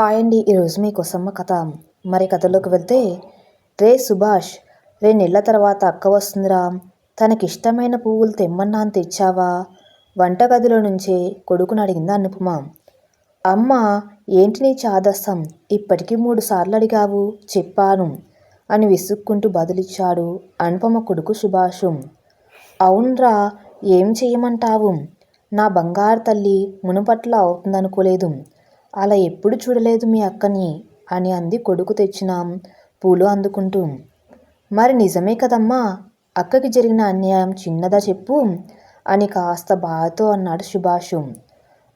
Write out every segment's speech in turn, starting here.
Hi అండి ఈరోజు మీకోసమ్మ కథ. మరి కథలోకి వెళ్తే రే సుభాష్ రే నెలల తర్వాత అక్క వస్తుందిరా. తనకిష్టమైన పువ్వులు తెమ్మన్నాను తెచ్చావా? వంటగదిలో నుంచే కొడుకుని అడిగింది అనుపమ అమ్మ ఏంటి నీ చాదస్తం? ఇప్పటికీ మూడు సార్లు అడిగావు చెప్పాను అని విసుక్కుంటూ బదులిచ్చాడు అనుపమ కొడుకు సుభాషు. అవునరా ఏం చేయమంటావు? నా బంగారు తల్లి మునుపట్ల అవుతుందనుకోలేదు. అలా ఎప్పుడు చూడలేదు మీ అక్కని? అని అంది కొడుకు తెచ్చిన పూలు అందుకుంటూ. మరి నిజమే కదమ్మా అక్కకి జరిగిన అన్యాయం చిన్నదా చెప్పు అని కాస్త బాధతో అన్నాడు సుభాషు.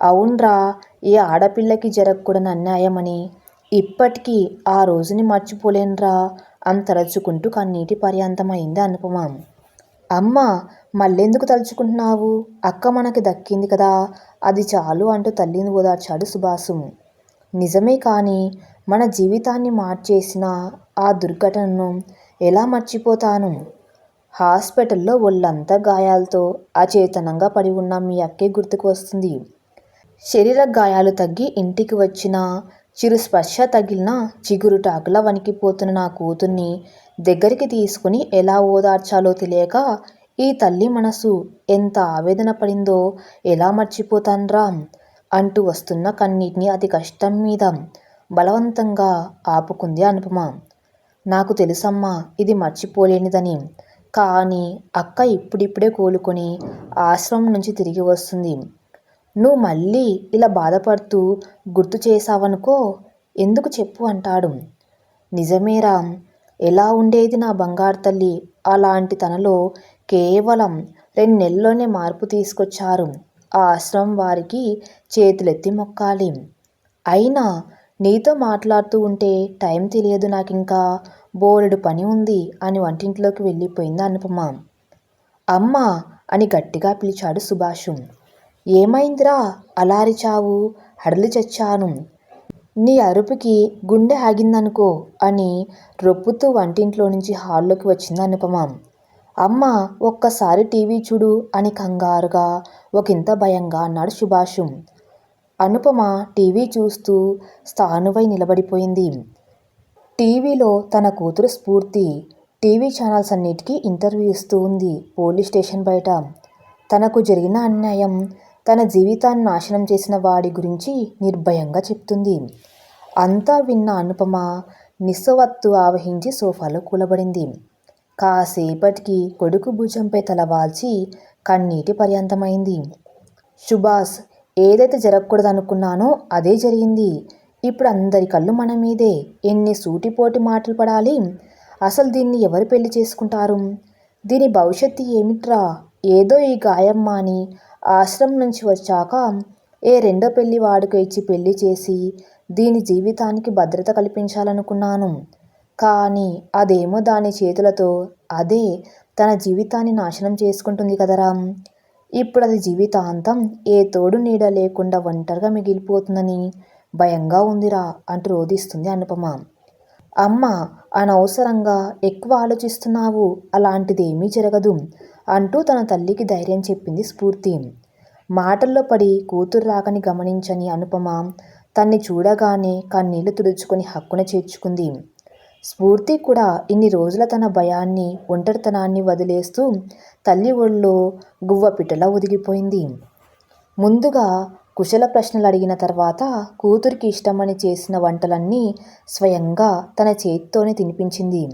అవునరా ఏ ఆడపిల్లకి జరగకూడని అన్యాయమని. ఇప్పటికీ ఆ రోజుని మర్చిపోలేనురా అని తలచుకుంటూ కన్నీటి పర్యంతమైంది అనుపమ. అమ్మ మళ్ళెందుకు తలుచుకుంటున్నావు? అక్క మనకి దక్కింది కదా. అది చాలు అంటూ తల్లిని ఓదార్చాడు సుభాసు. నిజమే కానీ మన జీవితాన్ని మార్చేసిన ఆ దుర్ఘటనను ఎలా మర్చిపోతాను? హాస్పిటల్లో ఒళ్ళంతా గాయాలతో అచేతనంగా పడి ఉన్న మీ అక్కే గుర్తుకు వస్తుంది. శరీర గాయాలు తగ్గి ఇంటికి వచ్చిన చిరు స్పర్శ తగిలిన చిగురుటాకులా వణికిపోతున్న నా కూతుర్ని దగ్గరికి తీసుకుని ఎలా ఓదార్చాలో తెలియక ఈ తల్లి మనసు ఎంత ఆవేదన పడిందో ఎలా మర్చిపోతాన్రా అంటూ వస్తున్న కన్నీటిని అతి కష్టం మీద బలవంతంగా ఆపుకుంది అనుపమ. నాకు తెలుసమ్మా ఇది మర్చిపోలేనిదని. కానీ అక్క ఇప్పుడిప్పుడే కోలుకొని ఆశ్రమం నుంచి తిరిగి వస్తుంది. నువ్వు మళ్ళీ ఇలా బాధపడుతూ గుర్తు చేశావనుకో ఎందుకు చెప్పు అంటాడు. నిజమేరా ఎలా ఉండేది నా బంగారు తల్లి? అలాంటి తనలో కేవలం రెండు నెలల్లోనే మార్పు తీసుకొచ్చారు. ఆ ఆశ్రమం వారికి చేతులెత్తి మొక్కాలి. అయినా నీతో మాట్లాడుతూ ఉంటే టైం తెలియదు నాకు ఇంకా బోలెడు పని ఉంది అని వంటింట్లోకి వెళ్ళిపోయింది అనుపమ. అమ్మ అని గట్టిగా పిలిచాడు సుభాషు. ఏమైందిరా? అలారిచావు హడలి చచ్చాను. నీ అరుపుకి గుండె ఆగిందనుకో అని రొప్పుతూ వంటింట్లో నుంచి హాల్లోకి వచ్చింది అనుపమ అమ్మ ఒక్కసారి టీవీ చూడు అని కంగారుగా ఒకంత భయంగా అన్నాడు సుభాషు. అనుపమ టీవీ చూస్తూ స్థానువై నిలబడిపోయింది. టీవీలో తన కూతురు స్ఫూర్తి టీవీ ఛానల్స్ అన్నిటికీ ఇంటర్వ్యూ ఇస్తూ ఉంది పోలీస్ స్టేషన్ బయట. తనకు జరిగిన అన్యాయం తన జీవితాన్ని నాశనం చేసిన వాడి గురించి నిర్భయంగా చెప్తుంది. అంతా విన్న అనుపమ నిస్సవత్తు ఆవహించి సోఫాలో కూలబడింది. కాసేపటికి కొడుకు భుజంపై తలవాల్చి కన్నీటి పర్యంతమైంది. సుభాష్ ఏదైతే జరగకూడదనుకున్నానో అదే జరిగింది. ఇప్పుడు అందరి కళ్ళు మన మీదే. ఎన్ని సూటిపోటి మాటలు పడాలి? అసలు దీన్ని ఎవరు పెళ్ళి చేసుకుంటారు? దీని భవిష్యత్తు ఏమిట్రా? ఏదో ఈ గాయమ్మ అని ఆశ్రమం నుంచి వచ్చాక ఏ రెండో పెళ్ళి వాడుకు ఇచ్చి పెళ్ళి చేసి దీని జీవితానికి భద్రత కల్పించాలనుకున్నాను. కానీ అదేమో దాని చేతులతో అదే తన జీవితాన్ని నాశనం చేసుకుంటుంది కదరా. ఇప్పుడు అది జీవితాంతం ఏ తోడు నీడ లేకుండా ఒంటరిగా మిగిలిపోతుందని భయంగా ఉందిరా అంటూ రోధిస్తుంది అనుపమ. అమ్మ అనవసరంగా ఎక్కువ ఆలోచిస్తున్నావు. అలాంటిదేమీ జరగదు. అంటూ తన తల్లికి ధైర్యం చెప్పింది స్ఫూర్తి. మాటల్లో పడి కూతురు రాకని గమనించని అనుపమ తన్ని చూడగానే కన్నీళ్ళు తుడుచుకొని హక్కున చేర్చుకుంది. స్ఫూర్తి కూడా ఇన్ని రోజుల తన భయాన్ని ఒంటరితనాన్ని వదిలేస్తూ తల్లి ఒళ్ళో గువ్వపిటలా ఒదిగిపోయింది. ముందుగా కుశల ప్రశ్నలు అడిగిన తర్వాత కూతురికి ఇష్టమని చేసిన వంటలన్నీ స్వయంగా తన చేతితోనే తినిపించింది.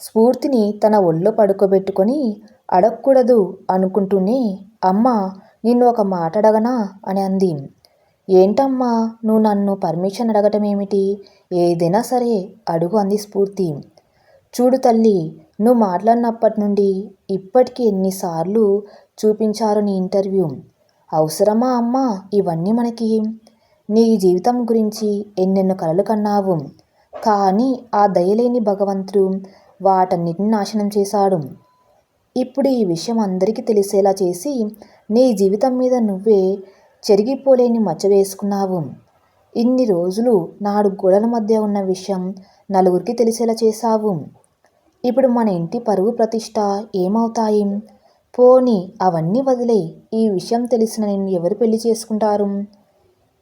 స్ఫూర్తిని తన ఒళ్ళో పడుకోబెట్టుకొని అడగకూడదు అనుకుంటూనే అమ్మ నిన్ను ఒక మాట అడగనా అని అంది. ఏంటమ్మా నువ్వు నన్ను పర్మిషన్ అడగటం ఏమిటి ఏదైనా సరే అడుగు అంది స్ఫూర్తి. చూడు తల్లి నువ్వు మాట్లాడినప్పటి నుండి ఇప్పటికీ ఎన్నిసార్లు చూపించారు నీ ఇంటర్వ్యూ. అవసరమా అమ్మా ఇవన్నీ మనకి? నీ జీవితం గురించి ఎన్నెన్నో కలలు కన్నావు. కానీ ఆ దయలేని భగవంతుడు వాటన్నిటిని నాశనం చేశాడు. ఇప్పుడు ఈ విషయం అందరికీ తెలిసేలా చేసి నీ జీవితం మీద నువ్వే చెరిగిపోలేని మచ్చ వేసుకున్నావు. ఇన్ని రోజులు నాడు గోడల మధ్య ఉన్న విషయం నలుగురికి తెలిసేలా చేశావు. ఇప్పుడు మన ఇంటి పరువు ప్రతిష్ట ఏమవుతాయి? పోని అవన్నీ వదిలే ఈ విషయం తెలిసిన నిన్ను ఎవరు పెళ్ళి చేసుకుంటారు?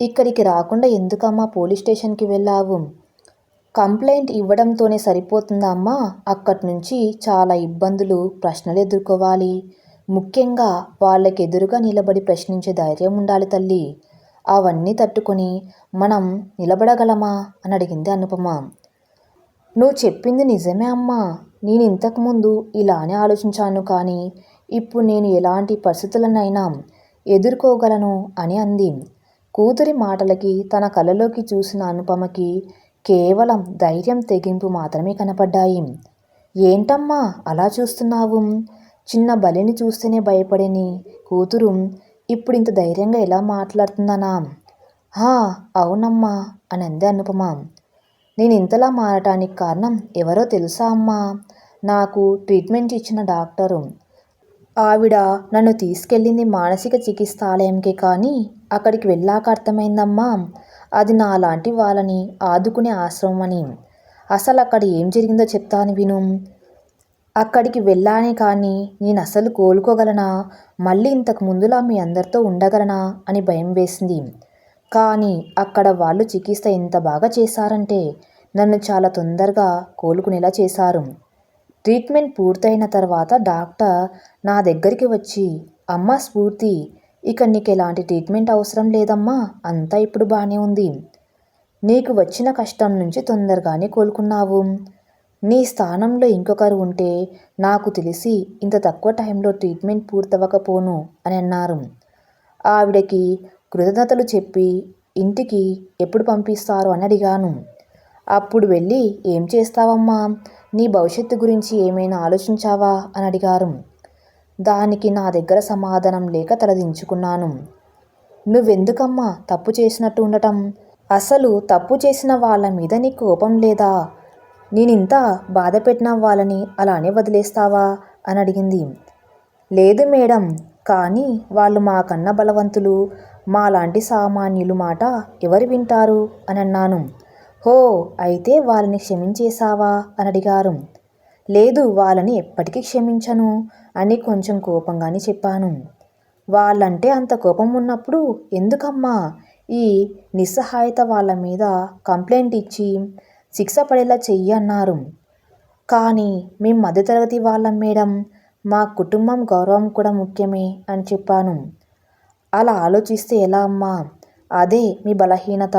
ఇక్కడికి రాకుండా ఎందుకమ్మా పోలీస్ స్టేషన్కి వెళ్ళావు? కంప్లైంట్ ఇవ్వడంతోనే సరిపోతుందా అమ్మా? అక్కడి నుంచి చాలా ఇబ్బందులు ప్రశ్నలు ఎదుర్కోవాలి. ముఖ్యంగా వాళ్ళకి ఎదురుగా నిలబడి ప్రశ్నించే ధైర్యం ఉండాలి తల్లి. అవన్నీ తట్టుకొని మనం నిలబడగలమా? అని అడిగింది అనుపమ. నువ్వు చెప్పింది నిజమే అమ్మా. నేను ఇంతకుముందు ఇలానే ఆలోచించాను కానీ ఇప్పుడు నేను ఎలాంటి పరిస్థితులనైనా ఎదుర్కోగలను అని అంది. కూతురి మాటలకి తన కలలోకి చూసిన అనుపమకి కేవలం ధైర్యం తెగింపు మాత్రమే కనపడ్డాయి. ఏంటమ్మా అలా చూస్తున్నావు? చిన్న బలిని చూస్తేనే భయపడేని కూతురు ఇప్పుడు ఇంత ధైర్యంగా ఎలా మాట్లాడుతుందనా? హా అవునమ్మా అని అంది అనుపమ. నేను ఇంతలా మారటానికి కారణం ఎవరో తెలుసా అమ్మా? నాకు ట్రీట్మెంట్ ఇచ్చిన డాక్టరు. ఆవిడ నన్ను తీసుకెళ్ళింది మానసిక చికిత్సాలయంకే కానీ అక్కడికి వెళ్ళాక అర్థమైందమ్మా. అది నాలాంటి వాళ్ళని ఆదుకునే ఆశ్రమం అని అసలు అక్కడ ఏం జరిగిందో చెప్తాను విను. అక్కడికి వెళ్ళానే కానీ నేను అసలు కోలుకోగలనా? మళ్ళీ ఇంతకు ముందులా మీ అందరితో ఉండగలనా? అని భయం వేసింది. కానీ అక్కడ వాళ్ళు చికిత్స ఎంత బాగా చేశారంటే నన్ను చాలా తొందరగా కోలుకునేలా చేశారు. ట్రీట్మెంట్ పూర్తయిన తర్వాత డాక్టర్ నా దగ్గరికి వచ్చి అమ్మ స్ఫూర్తి ఇక నీకు ఎలాంటి ట్రీట్మెంట్ అవసరం లేదమ్మా అంతా ఇప్పుడు బాగానే ఉంది. నీకు వచ్చిన కష్టం నుంచి తొందరగానే కోలుకున్నావు. నీ స్థానంలో ఇంకొకరు ఉంటే నాకు తెలిసి ఇంత తక్కువ టైంలో ట్రీట్మెంట్ పూర్తవకపోను అని అన్నారు. ఆవిడకి కృతజ్ఞతలు చెప్పి ఇంటికి ఎప్పుడు పంపిస్తారు అని అడిగాను. అప్పుడు వెళ్ళి ఏం చేస్తావమ్మా నీ భవిష్యత్తు గురించి ఏమైనా ఆలోచించావా అని అడిగారు. దానికి నా దగ్గర సమాధానం లేక తలదించుకున్నాను. నువ్వెందుకమ్మా తప్పు చేసినట్టు ఉండటం? అసలు తప్పు చేసిన వాళ్ళ మీద నీ కోపం లేదా? నేనింత బాధ పెట్టిన వాళ్ళని అలానే వదిలేస్తావా? అని అడిగింది. లేదు మేడం కానీ వాళ్ళు మాకన్న బలవంతులు. మాలాంటి సామాన్యులు మాట ఎవరు వింటారు? అని అన్నాను. హో అయితే వాళ్ళని క్షమించేశావా? అని అడిగారు. లేదు వాళ్ళని ఎప్పటికీ క్షమించను అని కొంచెం కోపంగానే చెప్పాను. వాళ్ళంటే అంత కోపం ఉన్నప్పుడు ఎందుకమ్మా? ఈ నిస్సహాయత వాళ్ళ మీద కంప్లైంట్ ఇచ్చి శిక్ష పడేలా చెయ్యి అన్నారు. కానీ మేము మధ్యతరగతి వాళ్ళం మేడం. మా కుటుంబం గౌరవం కూడా ముఖ్యమే అని చెప్పాను. అలా ఆలోచిస్తే ఎలా అమ్మా? అదే మీ బలహీనత.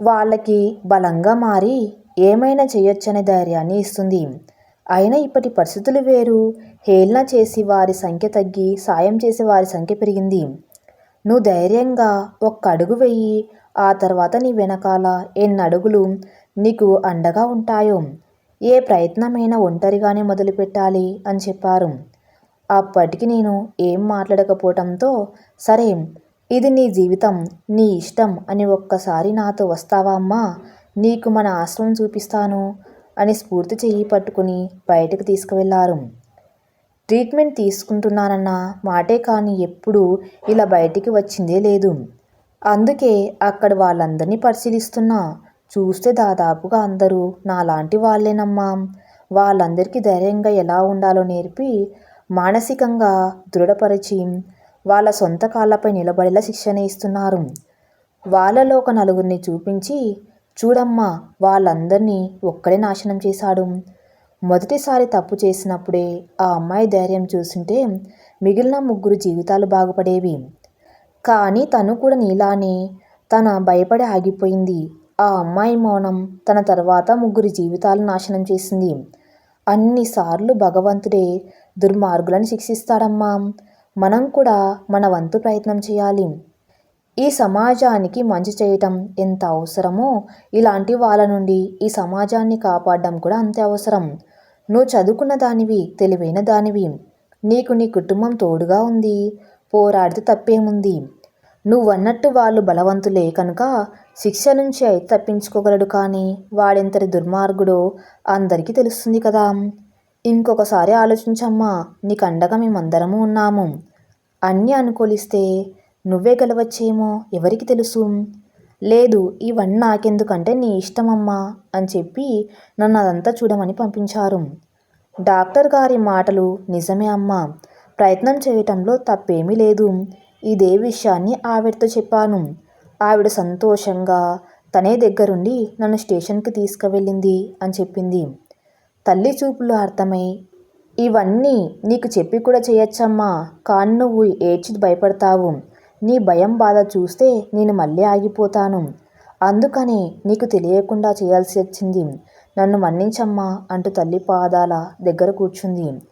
వాళ్ళకి బలంగా మారి ఏమైనా చేయొచ్చనే ధైర్యాన్ని ఇస్తుంది. అయినా ఇప్పటి పరిస్థితులు వేరు. హేళన చేసి వారి సంఖ్య తగ్గి సాయం చేసే వారి సంఖ్య పెరిగింది. నువ్వు ధైర్యంగా ఒక్క అడుగు వెయ్యి ఆ తర్వాత నీ వెనకాల ఎన్ని అడుగులు నీకు అండగా ఉంటాయో. ఏ ప్రయత్నమైనా ఒంటరిగానే మొదలుపెట్టాలి అని చెప్పారు. అప్పటికి నేను ఏం మాట్లాడకపోవటంతో సరే ఇది నీ జీవితం నీ ఇష్టం అని ఒక్కసారి నాతో వస్తావా అమ్మా? నీకు మన ఆశ్రమం చూపిస్తాను. అని స్ఫూర్తి చెయ్యి పట్టుకుని బయటకు తీసుకువెళ్ళారు ట్రీట్మెంట్ తీసుకుంటున్నానన్న మాటే కానీ ఎప్పుడూ ఇలా బయటికి వచ్చిందే లేదు. అందుకే అక్కడ వాళ్ళందరినీ పరిశీలిస్తున్నా. చూస్తే దాదాపుగా అందరూ నాలాంటి వాళ్ళేనమ్మా. వాళ్ళందరికీ ధైర్యంగా ఎలా ఉండాలో నేర్పి మానసికంగా దృఢపరిచి వాళ్ళ సొంత కాళ్ళపై నిలబడేలా శిక్షణ ఇస్తున్నారు. వాళ్ళలో ఒక నలుగురిని చూపించి చూడమ్మా వాళ్ళందరినీ ఒక్కడే నాశనం చేశాడు. మొదటిసారి తప్పు చేసినప్పుడే ఆ అమ్మాయి ధైర్యం చూస్తుంటే మిగిలిన ముగ్గురు జీవితాలు బాగుపడేవి. కానీ తను కూడా నీలానే తన భయపడి ఆగిపోయింది. ఆ అమ్మాయి మౌనం తన తర్వాత ముగ్గురి జీవితాలు నాశనం చేసింది. అన్నిసార్లు భగవంతుడే దుర్మార్గులను శిక్షిస్తాడమ్మా. మనం కూడా మన వంతు ప్రయత్నం చేయాలి. ఈ సమాజానికి మంచి చేయటం ఎంత అవసరమో ఇలాంటి వాళ్ళ నుండి ఈ సమాజాన్ని కాపాడడం కూడా అంతే అవసరం. నువ్వు చదువుకున్న దానివి తెలివైన దానివి. నీకు నీ కుటుంబం తోడుగా ఉంది. పోరాడితే తప్పేముంది? నువ్వన్నట్టు వాళ్ళు బలవంతులే కనుక శిక్ష నుంచి అయితే తప్పించుకోగలడు కానీ వాడెంతటి దుర్మార్గుడో అందరికీ తెలుస్తుంది కదా. ఇంకొకసారి ఆలోచించమ్మా నీకు అండగా మేమందరము ఉన్నాము. అన్నీ అనుకూలిస్తే నువ్వే గెలవచ్చేమో ఎవరికి తెలుసు? లేదు ఇవన్నీ నాకెందుకంటే నీ ఇష్టమమ్మా అని చెప్పి నన్ను అదంతా చూడమని పంపించారు. డాక్టర్ గారి మాటలు నిజమే అమ్మా. ప్రయత్నం చేయటంలో తప్పేమీ లేదు. ఇదే విషయాన్ని ఆవిడతో చెప్పాను. ఆవిడ సంతోషంగా తనే దగ్గరుండి నన్ను స్టేషన్కి తీసుకువెళ్ళింది అని చెప్పింది. తల్లి చూపులు అర్థమై ఇవన్నీ నీకు చెప్పి కూడా చేయొచ్చమ్మా. కానీ నువ్వు ఏడ్చి భయపడతావు. నీ భయం బాధ చూస్తే నేను మళ్ళీ ఆగిపోతాను. అందుకనే నీకు తెలియకుండా చేయాల్సి వచ్చింది. నన్ను మన్నించమ్మా అంటూ తల్లి పాదాల దగ్గర కూర్చుంది.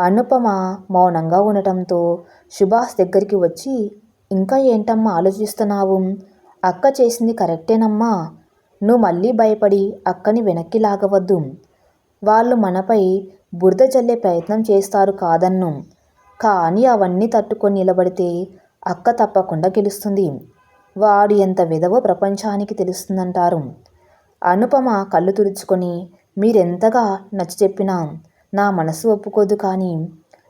అనుపమ మౌనంగా ఉండటంతో సుభాష్ దగ్గరికి వచ్చి ఇంకా ఏంటమ్మా ఆలోచిస్తున్నావు? అక్క చేసింది కరెక్టేనమ్మా. నువ్వు మళ్ళీ భయపడి అక్కని వెనక్కి లాగవద్దు. వాళ్ళు మనపై బురద చల్లే ప్రయత్నం చేస్తారు కాదన్ను. కానీ అవన్నీ తట్టుకొని నిలబడితే అక్క తప్పకుండా గెలుస్తుంది. వాడు ఎంత విధవో ప్రపంచానికి తెలుస్తుందంటారు. అనుపమ కళ్ళు తుడుచుకొని మీరెంతగా నచ్చ చెప్పినా నా మనసు ఒప్పుకోదు కానీ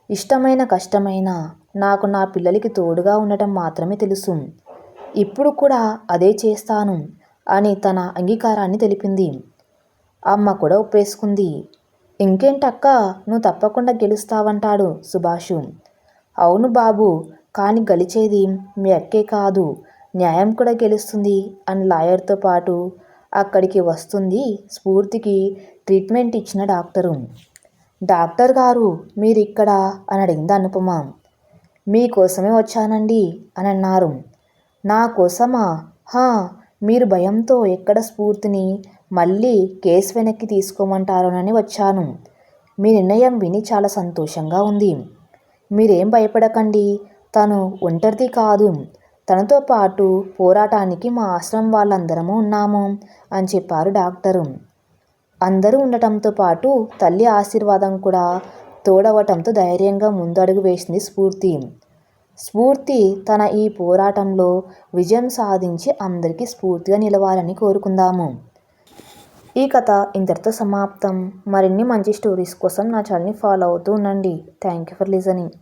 ఇష్టమైన కష్టమైన నాకు నా పిల్లలకి తోడుగా ఉండటం మాత్రమే తెలుసు. ఇప్పుడు కూడా అదే చేస్తాను అని తన అంగీకారాన్ని తెలిపింది. అమ్మ కూడా ఒప్పేసుకుంది. ఇంకేంటక్క నువ్వు తప్పకుండా గెలుస్తావంటాడు సుభాషు. అవును బాబు కానీ గలిచేది మీ అక్కే కాదు. న్యాయం కూడా గెలుస్తుంది అని లాయర్తో పాటు అక్కడికి వస్తుంది స్ఫూర్తికి ట్రీట్మెంట్ ఇచ్చిన డాక్టరు. డాక్టర్ గారు మీరు ఇక్కడ అని అడిగింది అనుపమ. మీకోసమే వచ్చానండి అని అన్నారు. నా కోసమా? హా మీరు భయంతో ఎక్కడ స్ఫూర్తిని మళ్ళీ కేసు వెనక్కి తీసుకోమంటారోనని వచ్చాను. మీ నిర్ణయం విని చాలా సంతోషంగా ఉంది. మీరేం భయపడకండి. తను ఒంటరిది కాదు. తనతో పాటు పోరాటానికి మా ఆశ్రమం వాళ్ళందరము ఉన్నాము అని చెప్పారు డాక్టరు. అందరూ ఉండటంతో పాటు తల్లి ఆశీర్వాదం కూడా తోడవటంతో ధైర్యంగా ముందడుగు వేసింది స్ఫూర్తి. స్ఫూర్తి తన ఈ పోరాటంలో విజయం సాధించి అందరికీ స్ఫూర్తిగా నిలవాలని కోరుకుందాము. ఈ కథ ఇంతటితో సమాప్తం. మరిన్ని మంచి స్టోరీస్ కోసం నా ఛానల్ని ఫాలో అవుతూ ఉండండి. Thank you for listening.